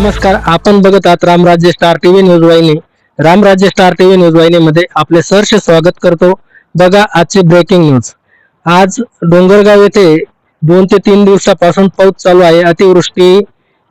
नमस्कार आपण बघत आहात रामराज्य स्टार टीव्ही न्यूज वाहिनी. रामराज्य स्टार टीव्ही न्यूज वाहिनीमध्ये आपले सहर्ष स्वागत करतो. बघा आजची ब्रेकिंग न्यूज आज डोंगरगाव येथे दोन ते तीन दिवसापासून पाऊस चालू आहे. अतिवृष्टी.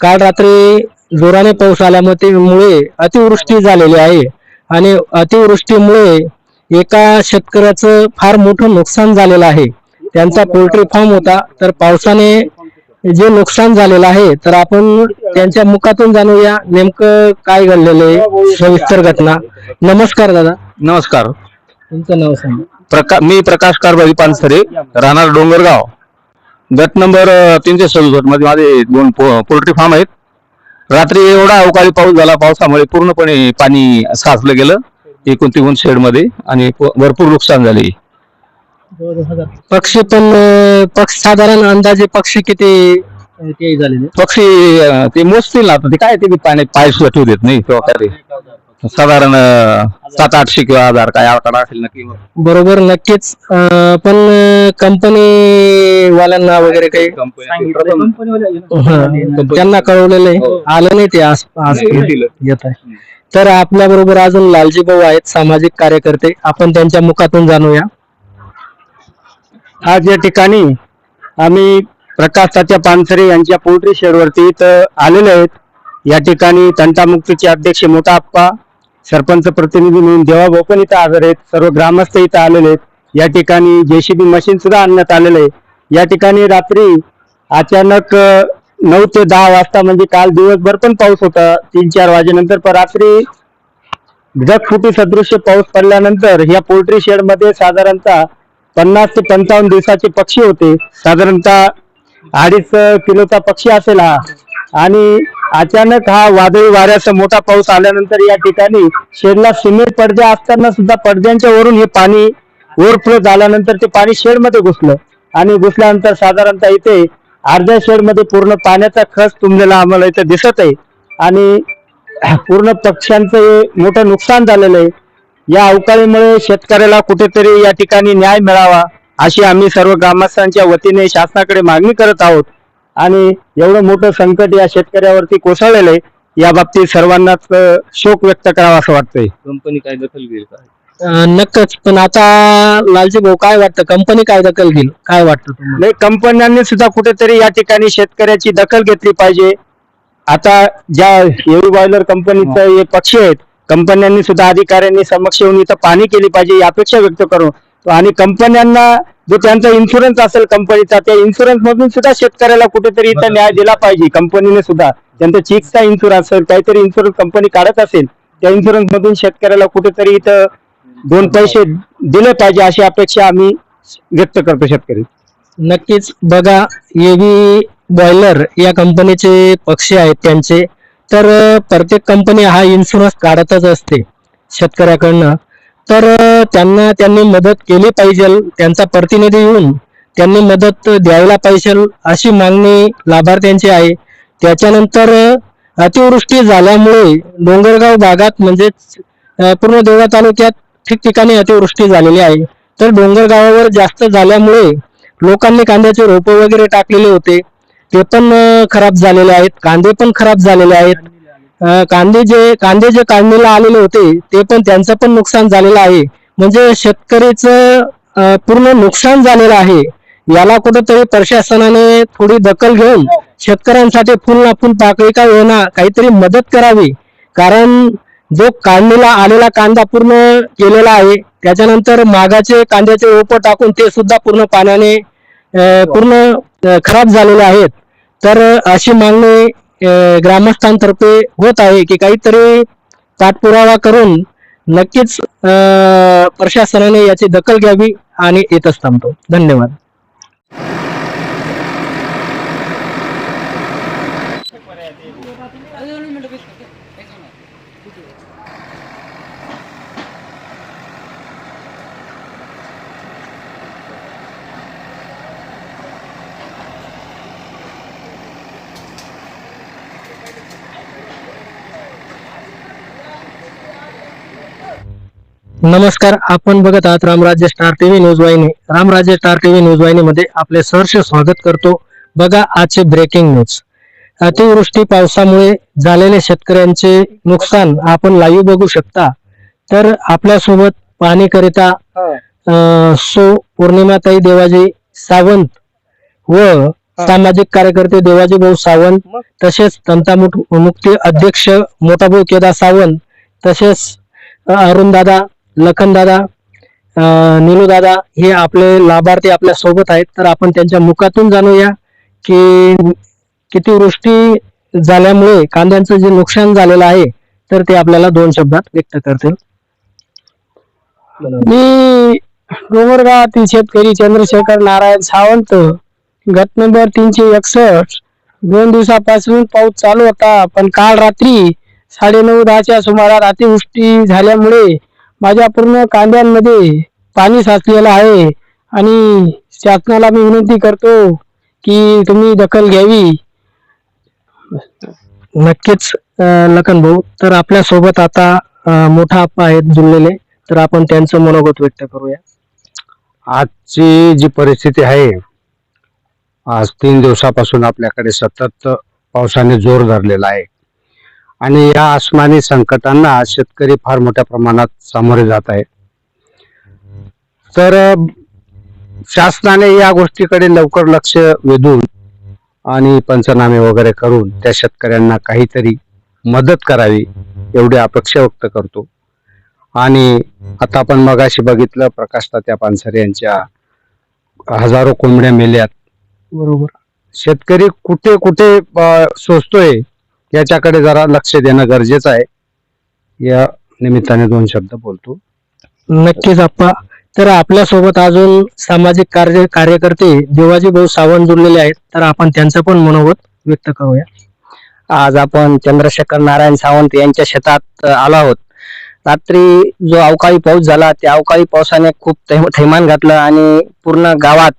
काल रात्री जोराने पाऊस आल्यामुळे अतिवृष्टी झालेली आहे. आणि अतिवृष्टीमुळे एका शेतकऱ्याचं फार मोठं नुकसान झालेलं आहे. त्यांचा पोल्ट्री फार्म होता. तर पावसाने जे नुकसान झालेलं आहे तर आपण त्यांच्या मुखातून जाणूया नेमकं काय घडलेलं आहे सविस्तर घटना. नमस्कार दादा. नमस्कार. तुमचं नाव सांगा. प्रका मी प्रकाश कारभारी पानसरे राहणार डोंगरगाव. गट नंबर तीनशे सदुसष्टमध्ये माझे दोन पोल्ट्री फार्म आहेत. रात्री एवढा अवकाळी पाऊस झाला पावसामुळे पूर्णपणे पाणी साचलं गेलं एकूण तिकून शेडमध्ये आणि भरपूर नुकसान झाले. पक्षी पण अं, पक्ष साधारण अंदाजे पक्षी किती अं, ते झालेले? पक्षी अं, ते मोजतील ना आता ते काय ते पाण्यात पाय सुद्धा ठेवू देत नाही किंवा काय ते. साधारण सात आठशे किंवा हजार काय आकडा असेल नक्की. बरोबर नक्कीच. अं, पण कंपनी वाल्यांना वगैरे काही हा, त्यांना कळवलेलं आहे. आलं नाही ते आज आज येत आहे. तर आपल्या बरोबर अजून लालजी भाऊ आहेत सामाजिक कार्यकर्ते. आपण त्यांच्या मुखातून जाणूया. आज या ठिकाणी आम्ही प्रकाश तात्या पानसरे यांच्या पोल्ट्री शेडवरती इथं आलेले आहेत. या ठिकाणी तंटामुक्तीचे अध्यक्ष मोठा आप्पा सरपंच प्रतिनिधी म्हणून देवाभाऊ पण इथं हजर आहेत. सर्व ग्रामस्थ इथं आलेले आहेत. या ठिकाणी जेसीबी मशीन सुद्धा आणण्यात आलेलं आहे या ठिकाणी रात्री अचानक नऊ ते दहा वाजता म्हणजे काल दिवसभर पण पाऊस होता. तीन चार वाजेनंतर पण रात्री ढगफुटी सदृश्य पाऊस पडल्यानंतर या पोल्ट्री शेडमध्ये साधारणतः पन्नास ते पंचावन्न दिवसाचे पक्षी होते. साधारणतः अडीच किलोचा पक्षी असेल हा. आणि अचानक हा वादळी वाऱ्याचा मोठा पाऊस आल्यानंतर या ठिकाणी शेडला सिमेंट पडदे असताना सुद्धा पडद्यांच्या वरून हे पाणी ओव्हरफ्लो झाल्यानंतर ते पाणी शेडमध्ये घुसलं. आणि घुसल्यानंतर साधारणतः इथे अर्ध्या शेडमध्ये पूर्ण पाण्याचा खस तुंबलेला आम्हाला इथे दिसत आहे आणि पूर्ण पक्ष्यांचं हे मोठं नुकसान झालेलं आहे. या अवकाळीमुळे शेतकऱ्याला कुठेतरी या ठिकाणी न्याय मिळावा अशी आम्ही सर्व ग्रामस्थांच्या वतीने शासनाकडे मागणी करत आहोत. आणि एवढं मोठं संकट या शेतकऱ्यावरती कोसळलेलं आहे या बाबतीत सर्वांनाच शोक व्यक्त करावा असं वाटतंय. कंपनी काय दखल घेईल नक्कीच. पण आता लालजी भाऊ काय वाटतं? कंपनी काय दखल घेईल? काय वाटतं तुम्हाला? नाही कंपन्यांनी सुद्धा कुठेतरी या ठिकाणी शेतकऱ्याची दखल घेतली पाहिजे. आता ज्या एव्ही बॉयलर कंपनीचं हे पक्षी आहेत कंपन्यांनी सुद्धा अधिकाऱ्यांनी समक्ष येऊन इथं पाणी केली पाहिजे ही अपेक्षा व्यक्त करू आणि कंपन्यांना जो त्यांचा इन्शुरन्स असेल कंपनीचा त्या इन्शुरन्स मधून सुद्धा शेतकऱ्याला कुठेतरी इथं न्याय दिला पाहिजे. कंपनीने सुद्धा. त्यांचा चिक्सचा इन्शुरन्स असेल काहीतरी इन्शुरन्स कंपनी काढत असेल त्या इन्शुरन्स मधून शेतकऱ्याला कुठेतरी इथं दोन पैसे दिले पाहिजे अशी अपेक्षा आम्ही व्यक्त करतो शेतकरी. नक्कीच. बघा एव्ही बॉयलर या कंपनीचे पक्षी आहेत त्यांचे. तर प्रत्येक कंपनी हा इन्शुरन्स काढतच असते शेतकऱ्याकडनं. तर त्यांना त्यांनी मदत केली पाहिजे त्यांचा प्रतिनिधी येऊन त्यांनी मदत द्यायला पाहिजे अशी मागणी लाभार्थ्यांची आहे. त्याच्यानंतर अतिवृष्टी झाल्यामुळे डोंगरगाव भागात म्हणजेच पूर्ण देवळा तालुक्यात ठिकठिकाणी अतिवृष्टी झालेली आहे. तर डोंगरगावावर जास्त झाल्यामुळे लोकांनी कांद्याचे रोपं वगैरे टाकलेले होते. ते पण अं, खराब झालेले आहेत. कांदे पण खराब झालेले आहेत. अं, कांदे जे कांदे जे काढणीला आलेले होते ते पण त्यांचं पण नुकसान झालेलं आहे. म्हणजे शेतकऱ्याचं अं, पूर्ण नुकसान झालेलं आहे. याला कुठंतरी प्रशासनाने थोडी दखल घेऊन शेतकऱ्यांसाठी फुल ना फुल पाकळी का होईना काहीतरी मदत करावी. कारण जो काढणीला आलेला कांदा पूर्ण केलेला आहे त्याच्यानंतर मागाचे कांद्याचे रोप टाकून ते सुद्धा पूर्ण पाण्याने अं, पूर्ण खराब झालेले आहेत. तर अशी मागणी ग्रामस्थांतर्फे होत आहे की काहीतरी पाठपुरावा करून नक्कीच प्रशासनाने याची दखल घ्यावी आणि येतच थांबतो. धन्यवाद. नमस्कार आपण बघत आहात रामराज्य स्टार टीव्ही न्यूज वाहिनी. रामराज्य स्टार टीव्ही न्यूज वाहिनीमध्ये आपले सहर्ष स्वागत करतो. बघा आजचे ब्रेकिंग न्यूज अतिवृष्टी पावसामुळे झालेले शेतकऱ्यांचे नुकसान आपण लाईव्ह बघू शकता. तर आपल्यासोबत पाहणीकरिता अं, सो पौर्णिमाताई देवाजी सावंत व सामाजिक कार्यकर्ते देवाजी भाऊ सावंत तसेच तंतामुठ मुक्ती अध्यक्ष मोठाभाऊ केदार सावंत तसेच अरुण दादा लखन दादा निलू दादा हे आपले लाभार्थी आपल्यासोबत आहेत. तर आपण त्यांच्या मुखातून जाणूया की किती वृष्टी झाल्यामुळे कांद्यांचं जे नुकसान झालेलं आहे तर ते आपल्याला दोन शब्दात व्यक्त करतील. मी डोंगरगावातील शेतकरी चंद्रशेखर नारायण सावंत गट नंबर तीनशे एकसष्ट. दोन दिवसापासून पाऊस चालू होता पण काल रात्री साडेनऊ दहाच्या सुमारास अतिवृष्टी झाल्यामुळे माझ्या पूर्ण कांद्यांमध्ये पाणी साचलेलं आहे आणि शासनाला मी विनंती करतो की तुम्ही दखल घ्यावी. नक्कीच लखन भाऊ तर आपल्यासोबत आता मोठा आप्पा आहेत जुळलेले तर आपण त्यांचं मनोगत व्यक्त करूया. आजची जी परिस्थिती आहे आज तीन दिवसापासून आपल्याकडे सतत पावसाने जोर धरलेला आहे. आणि या आसमानी संकटांना शेतकरी फार मोठ्या प्रमाणात सामोरे जात आहे तर शासनाने या गोष्टीकडे लवकर लक्ष वेधून आणि पंचनामे वगैरे करून त्या शेतकऱ्यांना काहीतरी मदत करावी एवढी अपेक्षा व्यक्त करतो. आणि आता आपण मगाशी बघितलं प्रकाश तात्या पानसरे यांच्या हजारो कोंबड्या मेल्यात. बरोबर. शेतकरी कुठे कुठे अ, सोचतोय याच्याकडे जरा लक्ष देणं गरजेचं आहे. या निमित्ताने दोन शब्द बोलतो. नक्कीच आप्पा. तर आपल्यासोबत अजून सामाजिक कार्य कार्यकर्ते देवाजी भाऊ सावंत जुळलेले आहेत. तर आपण त्यांचं पण मनोगत व्यक्त करूया. आज आपण चंद्रशेखर नारायण सावंत यांच्या शेतात आलो आहोत. रात्री जो अवकाळी पाऊस झाला त्या अवकाळी पावसाने खूप थैमान घातलं आणि पूर्ण गावात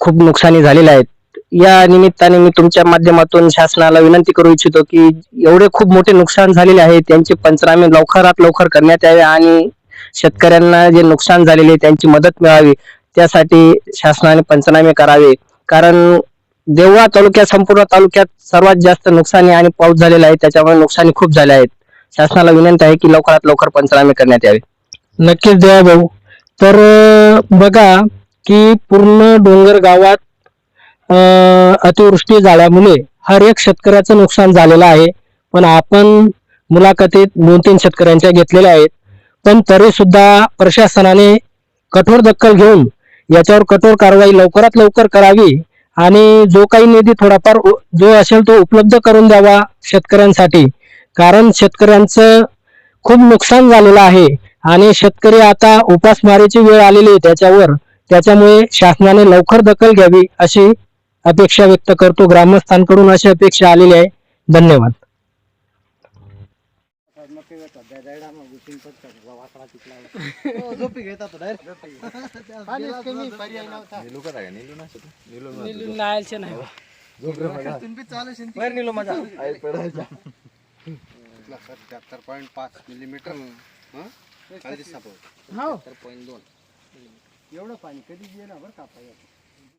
खूप नुकसानी झालेली आहेत या निमित्ताने मी तुमच्या माध्यमातून शासनाला विनंती करू इच्छितो की एवढे खूप मोठे नुकसान झालेले आहे त्यांचे पंचनामे लवकरात लवकर करण्यात यावे आणि शेतकऱ्यांना जे नुकसान झालेले आहे, त्यांची मदत मिळावी. त्यासाठी शासनाने पंचनामे करावे. कारण देवळा तालुक्यात संपूर्ण तालुक्यात सर्वात जास्त नुकसानी आणि पाऊस झालेला आहे त्याच्यामुळे नुकसानी खूप झाले आहेत. शासनाला विनंती आहे की लवकरात लवकर पंचनामे करण्यात यावे. नक्कीच देवा भाऊ तर बघा की पूर्ण डोंगर गावात अतिवृष्टी झाल्यामुळे हर एक शेतकऱ्याचं नुकसान झालेलं आहे. पण आपण मुलाखतीत दोन तीन शेतकऱ्यांच्या घेतलेल्या आहेत. पण तरी सुद्धा प्रशासनाने कठोर दखल घेऊन याच्यावर कठोर कारवाई लवकरात लवकर करावी आणि जो काही निधी थोडाफार जो असेल तो उपलब्ध करून द्यावा शेतकऱ्यांसाठी. कारण शेतकऱ्यांचं खूप नुकसान झालेलं आहे आणि शेतकरी आता उपासमारीची वेळ आलेली आहे त्याच्यावर. त्याच्यामुळे शासनाने लवकर दखल घ्यावी अशी अपेक्षा व्यक्त करतो. ग्रामस्थांकडून अशी अपेक्षा आलेली आहे. धन्यवाद. एवढं पाणी कधी येणार बरं का